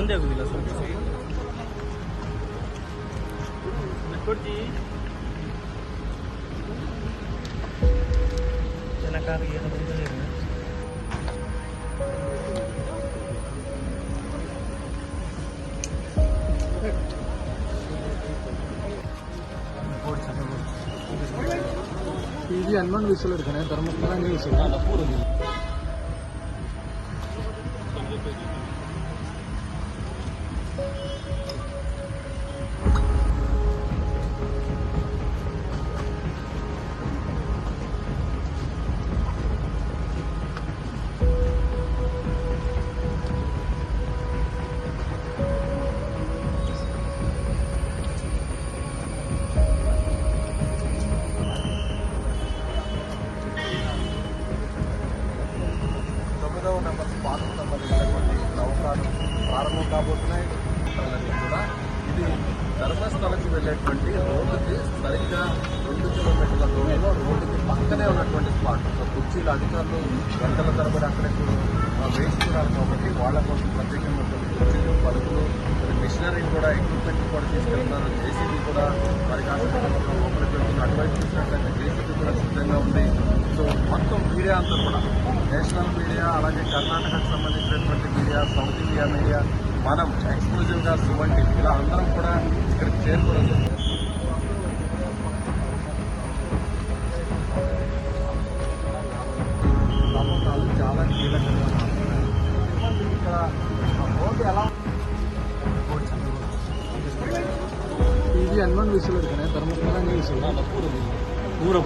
ಮುಂದೆ ಹೋಗಿಲ್ಲ ಸರ್ ಕೊಡ್ತಿ ಜನಕಾರಿಗೆ ಏನು ಬಂದಿದೆ ಇದು ಹನುಮಾನ್ ವಿಸಲ್ ಇರ್ತಾನೆ ಧರ್ಮಸ್ಥಳ ನೀವು ವಿಸಲ್ ಪೂರ್ವ ఎనిమిదవ నెంబర్ స్పాట్ సంబంధించినటువంటి నౌకాలు ప్రారంభం కాబోతున్నాయి. కూడా ఇది ధర్మస్థలకు వెళ్ళేటువంటి రోడ్డుకి సరిగ్గా రెండు కిలోమీటర్ల దూరంలో రోడ్డుకి పక్కనే ఉన్నటువంటి స్పాట్. సో కుర్చీల అధికారులు గంటల తరబడి అక్కడికి వేస్తున్నారు కాబట్టి వాళ్ళ కోసం ప్రత్యేకంగా కుర్చీలు పలుకులు మిషనరీ కూడా ఎక్విప్మెంట్ కూడా తీసుకెళ్తున్నారు. జేసీబీ కూడా మరి కాసేపు లోపలికి వెళ్తున్న అటువైపు చూసినట్లయితే నేషనల్ మీడియా అలాగే కర్ణాటకకు సంబంధించినటువంటి మీడియా సౌత్ ఇండియా మీడియా మనం ఎక్స్క్లూజివ్గా సుమన్ టీవీ ఇలా అందరం కూడా ఇక్కడ రోడ్డు ఎలా ఇది అన్వన్ ధర్మస్థలం విషయంలో? పూర